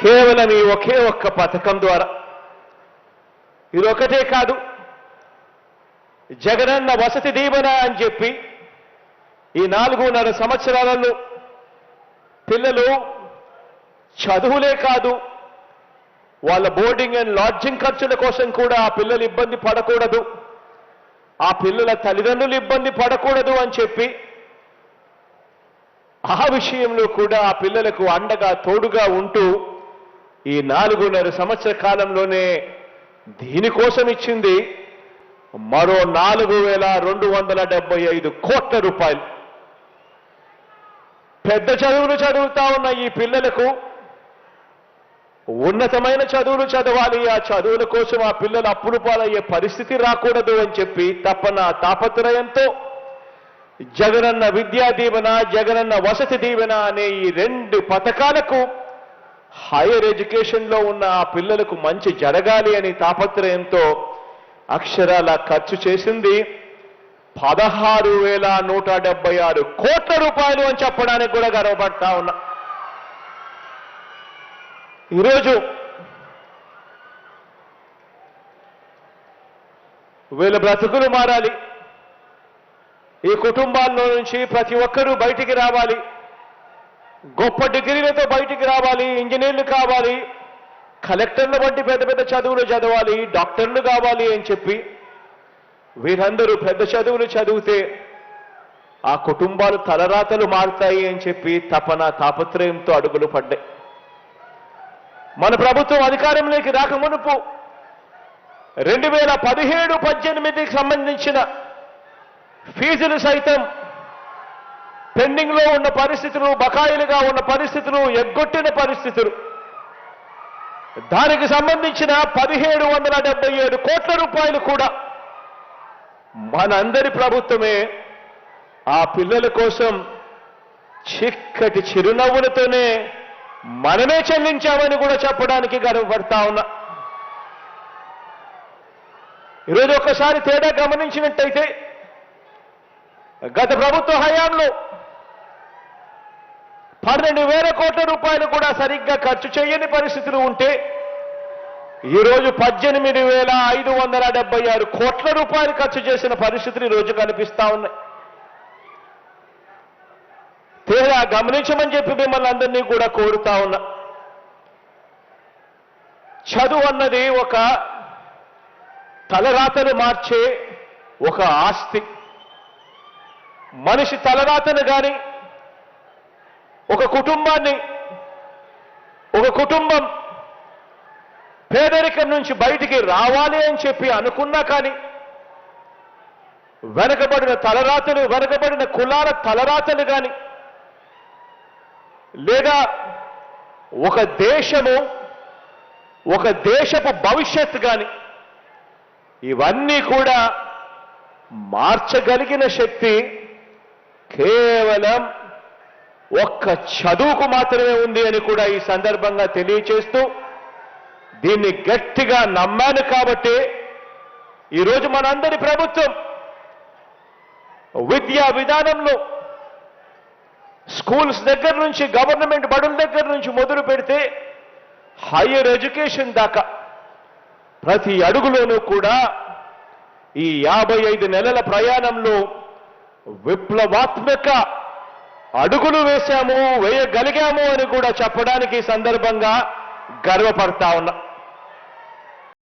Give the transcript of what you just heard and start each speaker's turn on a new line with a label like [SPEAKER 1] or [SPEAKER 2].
[SPEAKER 1] కేవలం ఈ ఒకే ఒక్క పథకం ద్వారా. ఇది ఒకటే కాదు. జగనన్న వసతి దీవెన అని చెప్పి ఈ నాలుగున్నర సంవత్సరాలలో పిల్లలు చదువులే కాదు వాళ్ళ బోర్డింగ్ అండ్ లాడ్జింగ్ ఖర్చుల కోసం కూడా ఆ పిల్లలు ఇబ్బంది పడకూడదు. ఆ పిల్లల తల్లిదండ్రులు ఇబ్బంది పడకూడదు అని చెప్పి ఆ విషయంలో కూడా ఆ పిల్లలకు అండగా తోడుగా ఉంటూ ఈ నాలుగున్నర సంవత్సర కాలంలోనే దీనికోసం ఇచ్చింది మరో నాలుగు వేల రెండు వందల డెబ్బై ఐదు కోట్ల రూపాయలు. పెద్ద చదువులు చదువుతా ఉన్న ఈ పిల్లలకు ఉన్నతమైన చదువులు చదవాలి. ఆ చదువుల కోసం ఆ పిల్లలు అప్పులు పాలయ్యే పరిస్థితి రాకూడదు అని చెప్పి తప్పన తాపత్రయంతో జగనన్న విద్యా దీవెన జగనన్న వసతి దీవెన అనే ఈ రెండు పథకాలకు హైయర్ ఎడ్యుకేషన్లో ఉన్న ఆ పిల్లలకు మంచి జరగాలి అని తాపత్రయంతో అక్షరాల ఖర్చు చేసింది పదహారు వేల నూట డెబ్బై ఆరు కోట్ల రూపాయలు అని చెప్పడానికి కూడా గర్వపడతా ఉన్నా. ఈరోజు వీళ్ళ బ్రతుకులు మారాలి. ఈ కుటుంబాల్లో నుంచి ప్రతి ఒక్కరూ బయటికి రావాలి. గొప్ప డిగ్రీలతో బయటికి రావాలి ఇంజనీర్లు కావాలి కలెక్టర్ల వంటి పెద్ద పెద్ద చదువులు చదవాలి డాక్టర్లు కావాలి అని చెప్పి వీరందరూ పెద్ద చదువులు చదివితే ఆ కుటుంబాలు తలరాతలు మారుతాయి అని చెప్పి తపన తాపత్రయంతో అడుగులు పడ్డాయి. మన ప్రభుత్వం అధికారంలోకి రాకమునుపు రెండు వేల పదిహేడు పద్దెనిమిదికి సంబంధించిన ఫీజులు సైతం పెండింగ్లో ఉన్న పరిస్థితులు బకాయిలుగా ఉన్న పరిస్థితులు ఎగ్గొట్టిన పరిస్థితులు. దానికి సంబంధించిన పదిహేడు వందల డెబ్బై ఏడు కోట్ల రూపాయలు కూడా మనందరి ప్రభుత్వమే ఆ పిల్లల కోసం చిక్కటి చిరునవ్వులతోనే మనమే చెల్లించామని కూడా చెప్పడానికి గర్వపడతా ఉన్నా. ఈరోజు ఒక్కసారి తేడా గమనించినట్టయితే గత ప్రభుత్వ హయాంలో పన్నెండు వేల కోట్ల రూపాయలు కూడా సరిగ్గా ఖర్చు చేయని పరిస్థితులు ఉంటే ఈరోజు పద్దెనిమిది వేల ఐదు వందల డెబ్బై ఆరు కోట్ల రూపాయలు ఖర్చు చేసిన పరిస్థితులు ఈరోజు కనిపిస్తా ఉన్నాయి. తేడా గమనించమని చెప్పి మిమ్మల్ని అందరినీ కూడా కోరుతా ఉన్నా. చదువు అన్నది ఒక తలరాతలు మార్చే ఒక ఆస్తి. మనిషి తలరాతను కానీ ఒక కుటుంబాన్ని ఒక కుటుంబం పేదరికం నుంచి బయటికి రావాలి అని చెప్పి అనుకున్నా కానీ వెనకబడిన తలరాతలు వెనకబడిన కులాల తలరాతలు కానీ లేదా ఒక దేశము ఒక దేశపు భవిష్యత్తు కానీ ఇవన్నీ కూడా మార్చగలిగిన శక్తి కేవలం ఒక్క చదువుకు మాత్రమే ఉంది అని కూడా ఈ సందర్భంగా తెలియచేస్తూ దీన్ని గట్టిగా నమ్మాను కాబట్టి ఈరోజు మనందరి ప్రభుత్వం విద్యా విధానంలో స్కూల్స్ దగ్గర నుంచి గవర్నమెంట్ బడుల దగ్గర నుంచి మొదలు పెడితే హయ్యర్ ఎడ్యుకేషన్ దాకా ప్రతి అడుగులోనూ కూడా ఈ యాభై ఐదు నెలల ప్రయాణంలో విప్లవాత్మక అడుగులు వేశాము వేయగలిగాము అని కూడా చెప్పడానికి సందర్భంగా గర్వపడతా ఉన్నా